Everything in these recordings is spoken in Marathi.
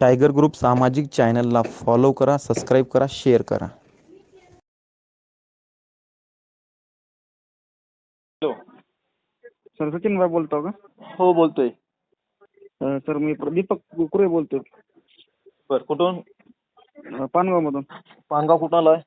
टायगर ग्रुप सामाजिक चॅनलला फॉलो करा सबस्क्राईब करा शेअर करा. हॅलो सर सचिन भाई बोलतो का? हो बोलतोय. अ, सर मी प्र- दीपक कुरे बोलतोय. बर कुठून? अ, पानगावमधून. पानगाव कुठं आलाय?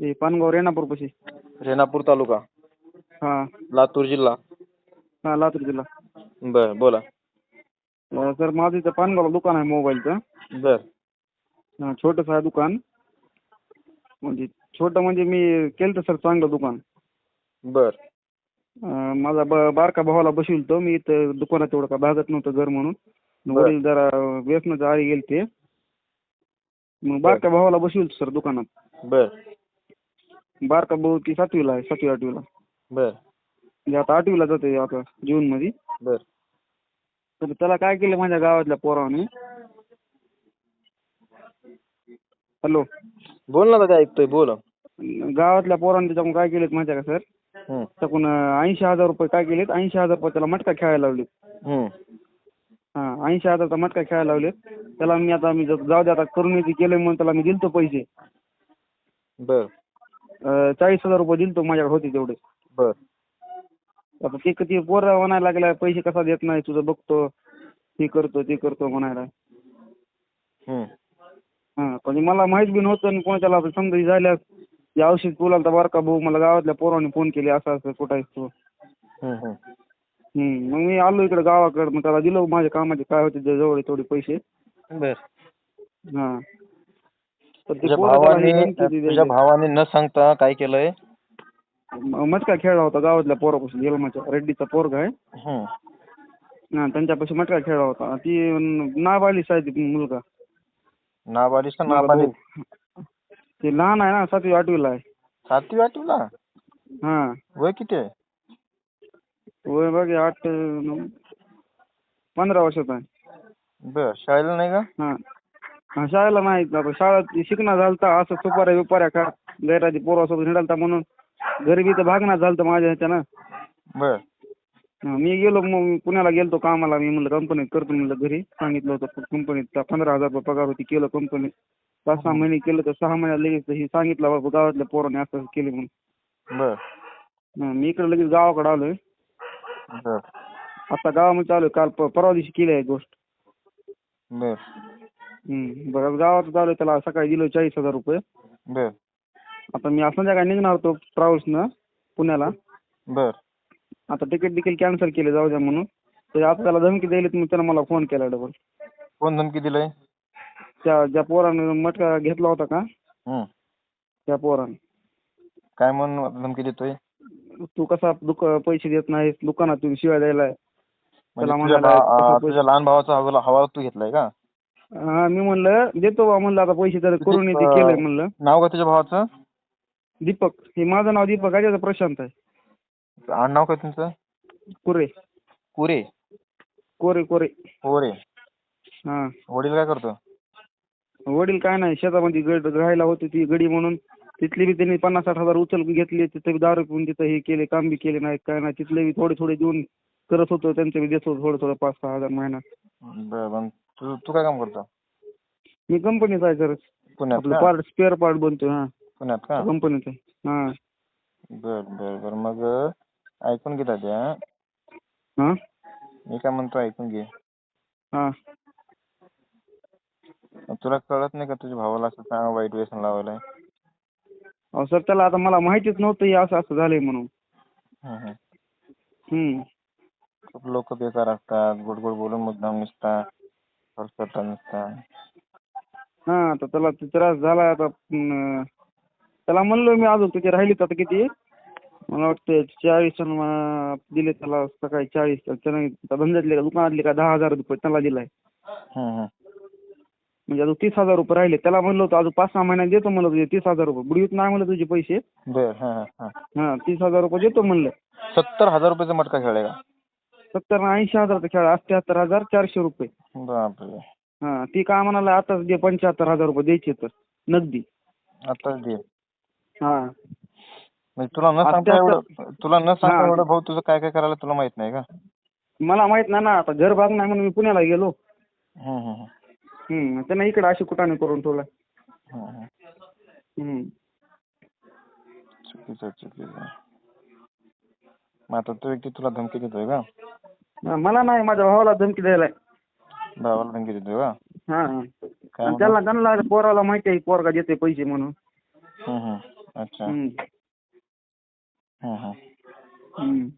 ते पानगाव रेणापूरपाशी. रेणापूर तालुका. हाँ. लातूर जिल्हा. हाँ लातूर जिल्हा. बर बोला. सर माझं इथं पानगावला दुकान आहे मोबाईलचं. बर. अ, छोटंसं आहे दुकान. म्हणजे छोटं म्हणजे मी केलं सर चांगलं दुकान. बर. अ, माझा ब बारका भावाला बसविलतो मी इथं दुकानात तेवढं का भागत नव्हतं घर म्हणून. बरं. वडील जरा व्यसनाच्या आळी गेले ते. मग बारक्या भावाला बसविलतो सर दुकानात. बर. बारका भाऊ ती सातवीला आहे सातवी आठवीला. बर. म्हणजे आता आठवीला जाते आता जूनमध्ये. बर. तर त्याला काय केलं माझ्या गावातल्या पोराने हॅलो. बोल ना दादा ऐकतोय बोल. गावातल्या पोराने त्याच्याकडून काय केलेत माहिती आहे का सर? हम्म, त्याकडून ऐंशी हजार रुपये काय केलेत? ऐंशी हजार रुपये त्याला मटका खेळायला लावले हम्म, हां ऐंशी हजारचा मटका खेळायला लावलेत. त्याला मी आता मी ज- जाऊ दे आता करून येते केलं म्हणून त्याला मी दिलतो पैसे. बर. अं, चाळीस हजार रुपये दिलतो माझ्याकडे होते तेवढे. बर. आता ते किती पोरं म्हणायला लागल्या पैसे कसा देत नाही तुझं बघतो हे करतो ते करतो म्हणायला. हम्म, हां पण मला माहीत बी नव्हतं आणि कोणाच्याला आता समजा हे झाल्या. ते औषध बोलाल तर बारका भाऊ मला गावातल्या पोराने फोन केले असं असं कुठं आहेस तू? हम्म, हम्म. हम्म. मग मी आलो इकडे गावाकडे मग त्याला दिलं माझ्या कामाचे काय होते ते जवळ थोडे पैसे. बर. हां. तर ते तुझ्या पोरं त्याला भावाने धमकी दिली. तुझ्या भावाने न सांगता काय केलंय? मटका खेळला होता गावातल्या पोरापासून येलमाच्या रेड्डीचा पोरगा आहे. हां. त्यांच्यापाशी मटका खेळला होता. ती नाबालिश आहे ती मुलगा. नाबालिश का? नाबालिश. ते लहान आहे ना सातवी आठवीला आहे. सातवी आठवीला? हां. वय किती आहे? वय बघ आठ नऊ पंधरा वर्षाचा आहे. बर शाळेला नाही का? हां. हां शाळेला नाही आता शाळेत शिकणं झालं तर असं सुपाऱ्या बिपाऱ्या का गैराजी पोरासोबत हिंडालता म्हणून बी तर भागणार झालं तर माझ्या ह्याच्यानं. बर. हां, मी गेलो मग पुण्याला गेलतो कामाला. मी म्हणलं कंपनीत करतो म्हणलं घरी. सांगितलं होतं कंपनीत पंधरा हजार रुपये पगार होती केलं कंपनीत पाच सहा महिने केलं तर सहा महिन्यात लगेच हे सांगितलं बाबा गावातल्या पोराने असं असं केले म्हणून. बर. हां, मी इकडे लगेच गावाकडे आलोय. बर. आता गावामध्ये आलोय काल प- परवा दिवशी केली आहे गोष्ट. बर. बरं गावात आलोय त्याला सकाळी दिलं चाळीस हजार रुपये. बर. आता मी आज संध्याकाळी निघणार होतो ट्रॅव्हल्सनं पुण्याला बर. आता तिकीट देखील कॅन्सल केले जाऊ द्या म्हणून. तर आता त्याला धमकी द्यायला मग त्यानं मला फोन केला डबल कोण धमकी दिलंय? त्या ज्या पोरानं मटका घेतला होता का? हम्म. त्या पोरानं. काय म्हणून धमकी देतोय? तू कसा दुक पैसे देत नाहीस दुकानातून शिवाय द्यायला. म्हणजे त्याला तुझ्या म्हणाला, भा- कसं अं, पैसे- तुझ्या लहान भावाचा हवा हवा तू घेतलाय का? हा मी म्हणलं देतो बा म्हणलं आता पैसे तर करून येते केलंय म्हणलं. नाव का तुझ्या भावाचं? दीपक. हे माझं नाव दीपक आहे त्याचं प्रशांत आहे. आडनाव काय तुमचं? कुरे. कुरे. कोरे कोरे. होरे हा. वडील काय करतो? वडील काय नाही शेतामध्ये गड राहायला होती ती गडी म्हणून. तिथली बी त्यांनी पन्नास साठ हजार उचल घेतली तिथे बी दारू पिऊन तिथं हे केले काम बी केले नाहीत काय नाही. तिथले बी थोडे थोडे देऊन करत होतो त्यांचे बी देत होतो थोडं थोडं पाच सहा हजार महिना. बर बर तू तू काय काम करतो? मी कंपनीत आहे सर पुण्यात आपलं का? पार्ट स्पेअर पार्ट बनतोय हा. पुण्यात का? कंपनीत आहे. हा. बर बर बर. मग ऐकून घे दाद्या. हा? मी काय म्हणतो ऐकून घे. हा. तुला कळत नाही का तुझ्या भावाला असं सांग वाईट व्यसन लावायला अहो सर त्याला आता मला माहितीच नव्हतं हे असं असं झालंय म्हणून. हम्म, हम्म. हम्म. खूप लोक बेकार असतात गोड गोड बोलून मुद्दाम निसतात खर्च करतात नसतात. हा आता त्याला ते त्रास झाला आता अं, त्याला म्हणलो मी अजून तुझे राहिलेत आता किती? मला वाटतं चाळीस दिले त्याला सकाळी चाळीस. त्यानं धंद्यातले का दुकानातले का दहा हजार रुपये त्याला दिलाय. म्हणजे अजून तीस हजार रुपये राहिले. त्याला म्हणलं होतं अजून पाच सहा महिन्यात देतो म्हणलं तुझे तीस हजार रुपये. बुडवीत नाही म्हणलं तुझे पैसे. हा तीस हजार रुपये देतो म्हणलं. सत्तर हजार रुपयाचा मटका खेळाय का? सत्तर ऐंशी हजारचा खेळ अठ्ठ्याहत्तर हजार चारशे रुपये. हा ती काय म्हणाला आताच दे पंच्याहत्तर हजार रुपये द्यायचे तर. नगदी. आताच दे. हा म्हणजे तुला न सांगता एवढं तुला न सांगता हा. एवढं भाऊ तुझं काय काय करायला तुला माहीत नाही का मला माहीत नाही ना आता घर भाग नाही म्हणून मी पुण्याला गेलो हम्म, हम्म, हम्म. हम्म. त्यानं इकडे अशी कुटाने करून ठेवला हं, हं. हम्म. चुकीचं आहे, चुकीचं आहे. मग आता तो व्यक्ती तुला धमकी देतोय का मला नाही माझ्या भावाला धमकी द्यायला भावाला धमकी देतोय का हा काय त्यांना पोराला माहिती आहे पोरगा देते पैसे म्हणून हं, हं. अच्छा. हं, हं. हम्म.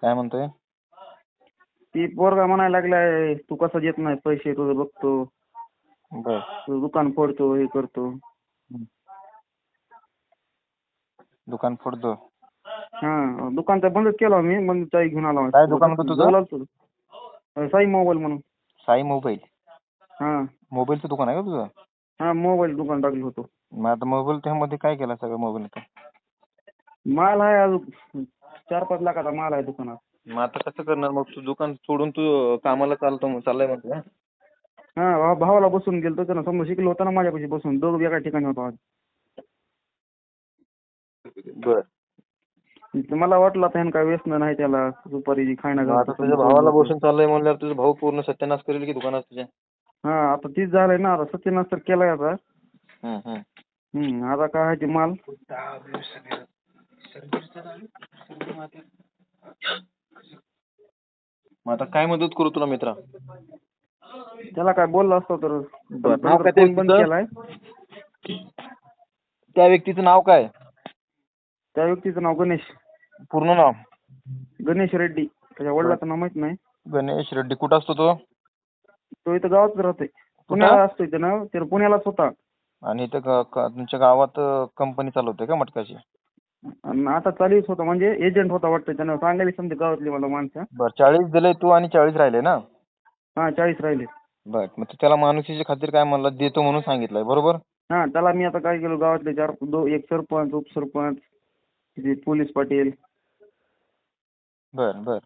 काय म्हणतोय? ती पोरगा म्हणायला लागलाय तू कसं देत नाही पैसे तुझं बघतो. बर. तुझं दुकान फोडतो हे करतो. दुकान फोडतो? हा दुकान तर बंदच केलं मी बंद चाई घेऊन आलो काय दुकान होतं तुझं? बोलाल तू. अं, साई मोबाईल म्हणून. साई मोबाईल. हा. मोबाईलचं दुकान आहे का तुझं? हा मोबाईल दुकान टाकलं होतो. मग आता मोबाईल त्यामध्ये काय केलं सगळं मोबाईल माल आहे अजून. चार पाच लाखाचा माल आहे दुकानात. मग आता कसं करणार? मग तू दुकान सोडून तू कामाला चालतो चाललाय म्हणतो का? हा भाव- भावाला बसून गेलतो त्यानं. समोर शिकलो होता ना माझ्यापाशी बसून. दोघं वेगळ्या ठिकाणी होतो आज. बर. तर मला वाटलं आता ह्यानं काय व्यसन नाही त्याला. दुपारी खाणं मग आता तुझ्या भावाला बसून चाललंय म्हणल्यावर तुझा भाऊ पूर्ण सत्यानाश करेल की दुकानात तुझ्या? हा आता तीच झालंय ना. आता सत्यनाश तर केलाय आता. हं, हं. हम्म आता काय आहे ते माल? मग आता काय मदत करू तुला मित्रा? त्याला काय बोललं असतं तर बरं, नाव काय त्या फोन बंद व्यक्तीचं? केलाय. त्या व्यक्तीचं नाव काय? त्या व्यक्तीचं नाव गणेश. पूर्ण नाव? गणेश रेड्डी. त्याच्या वडिलाचं नाव माहीत नाही. गणेश रेड्डी. कुठं असतो तो? तो इथं गावातच राहतोय. पुण्याला असतोय त्यानं. त्यानं पुण्यालाच होता. आणि इथं ग- क- तुमच्या गावात कंपनी चालवते का मटकाची? आणि आता चालूच होता म्हणजे एजंट होता वाटतं त्यानं सांगायला समजा गावातली मला माणसं. बर चाळीस दिले तू आणि चाळीस राहिले ना? हा चाळीस राहिले. बर मग तू त्याला माणुसीच्या खातीर काय म्हणला देतो म्हणून सांगितलंय बरोबर? हा त्याला मी आता काय केलं गावातले चार दो एक सरपंच उपसरपंच तिथे पोलीस पाटील. बर बर.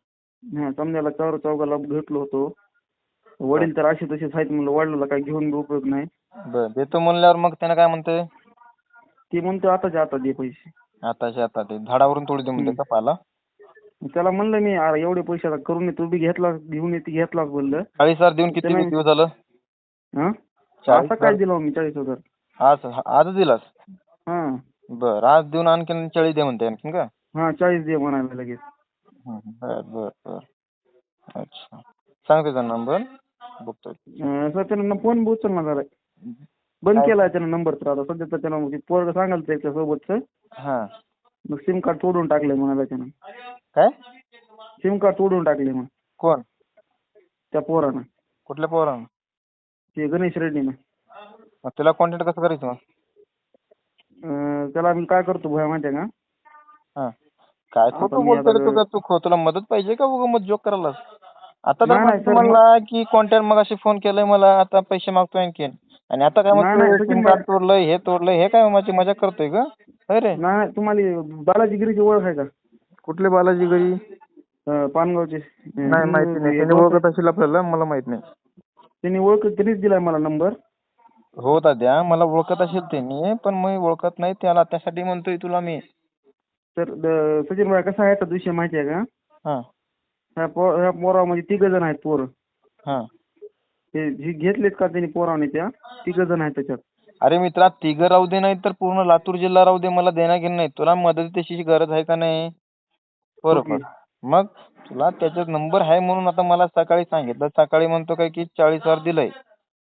हा समजायला चौर चौघाला भेटलो होतो. वडील तर असे तसेच आहेत म्हणलं वडिलाला काय घेऊन बी उपयोग नाही. बर देतो म्हणल्यावर मग त्यानं काय म्हणतंय? ती म्हणतो आताच्या आता दे पैसे. आताच्या आता ते झाडावरून तोडी दे म्हणते का पाला? त्याला म्हणलं मी अरे एवढे पैसे आता करून ये, तू बी घेतला घेऊन येते घेतलास बोललं. चाळीस हजार देऊन किती त्यानं- दिवस झालं? हा? चाळीस आता काय हजार? दिलं मी चाळीस हजार? आज आजच दिलास? हा. बर आज देऊन आणखीन चाळीस दे म्हणते आणखीन का? हा चाळीस दे म्हणायला लगेच. हं, बर बर बर. अच्छा. सांग त्याचा नंबर बघतो अं, सर त्यानं फोन बी उचलला झालाय बंद केलाय त्यानं नंबर तर आता सध्या तर त्यानं पोरग सांगाल त्याच्या सोबतचं हां. मग सिम कार्ड तोडून टाकलंय म्हणाला त्यानं. काय? सिम कार्ड तोडून टाकले मग कोण? त्या पोरानं. कुठल्या पोरानं? ते गणेश रेड्डीनं. मग तुला कॉन्टॅक्ट कसं करायचं मग? अं, त्याला मी काय करतो भया माहिती आहे का? हां. काय आता खोटं मी बोलतो रे आता- तू खो- तुला मदत पाहिजे का उगा मग जोक करायला आता तर नाही, नाही, मग सर, म्हणला की कॉन्टॅक्ट मग अशी फोन केलाय मला आता पैसे मागतोय आणखीन. आणि आता काय नाही, नाही, म्हणतोय सचिन सिम भाई- कार्ड तोडलंय हे तोडलंय हे काय माझी मजा करतोय का अरे नाही नाही, तुम्हाला बालाजी गिरीची ओळख आहे का? कुठले बालाजी घरी अं, पानगावचे. नाही माहिती नाही. त्याने ओळखत असेल आपल्याला मला माहीत नाही. त्यांनी ओळख त्यांनीच दिलाय मला नंबर. हो दाद्या मला ओळखत असेल त्यांनी पण मी ओळखत नाही त्याला. त्यासाठी म्हणतोय तुला मी. तर सचिन भाई कसा आहे तर विषय माहिती आहे का? हां. ह्या पो ह्या पोरामध्ये तिघ जण आहेत पोरं. हां. ते जी घेतलेत का त्यांनी पोरावने त्या? तिघ जण आहेत त्याच्यात. अरे मित्रा तिघं राहू दे नाही तर पूर्ण लातूर जिल्हा राहू दे मला देणं घेणं नाही. तुला मदत तशी गरज आहे का नाही? बरोबर. मग तुला त्याच्यात नंबर आहे म्हणून आता मला सकाळी सांगितलं. सकाळी म्हणतो काय की चाळीस हजार दिलंय.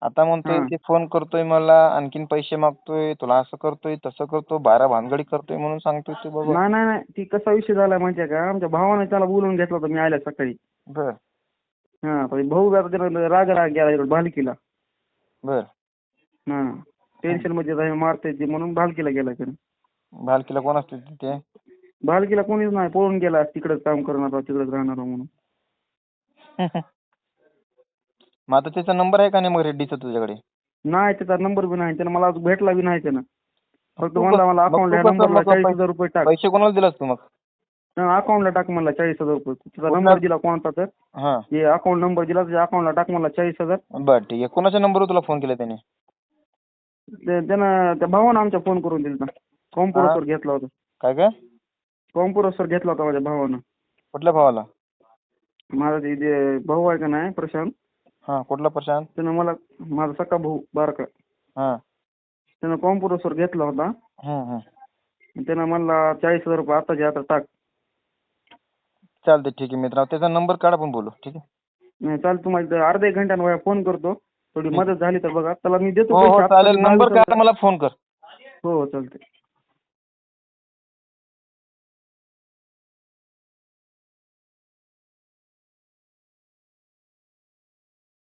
आता म्हणतोय. की फोन करतोय मला आणखीन पैसे मागतोय तुला असं करतोय तसं करतो बारा भानगडी करतोय म्हणून सांगतोय तू बाबा. नाही नाही ती कसा विषय झालाय माहिती आहे का? आमच्या भावाने त्याला बोलवून घेतला होता मी आल्या सकाळी. हा भाऊ आता त्याला राग राग गेला भालकीला बर. हा टेन्शनमध्ये मारता येते म्हणून भालकीला गेला त्यानं भालकीला कोण असते तिथे भालकीला कोणीच नाही पळून गेला तिकडेच काम करणार तिकडेच राहणार म्हणून मग आता त्याचा नंबर आहे का नाही मग रेड्डीचा तुझ्याकडे नाही त्याचा नंबर बी नाही त्यानं मला भेटला बी नाही त्यानं फक्त तू म्हणला मला मग तू कसं नंबरला चाळीस हजार रुपये टाक पैसे कोणाला दिलास तू मग अकाउंटला टाक म्हणला चाळीस हजार रुपये. तुझा? नंबर दिला कोणता तर? हां. हे अकाउंट नंबर दिला त्याच्या अकाउंटला टाक म्हणला चाळीस हजार. बर ठीक आहे. कोणाच्या नंबरवर तुला फोन केला त्याने? ते- त्यानं त्या भावानं आमच्या फोन करून दिला कॉम्प्युटर घेतला होता. काय काय? कॉम्प्युटर घेतला होता माझ्या भावानं. कुठल्या भावाला? माझा ते जे भाऊ आहे का नाही प्रशांत? हा कुठला प्रशांत? त्यानं मला माझा सख्खा भाऊ बारका. हा. त्यानं कॉम्प्युटरवर घेतला होता. हम्म, हम्म. त्यानं म्हणला चाळीस हजार रुपये आताच्या आता टाक. चालते ठीक आहे. मित्रा त्याचा नंबर काढा पण बोलू ठीक आहे? नाही चाल तुम्हाला अर्धा एक घंट्यानं फोन करतो. थोडी मदत झाली तर बघा. त्याला मी देतो हो हो चालेल. नंबर चालतं. काढा मला फोन कर. हो हो चालतंय.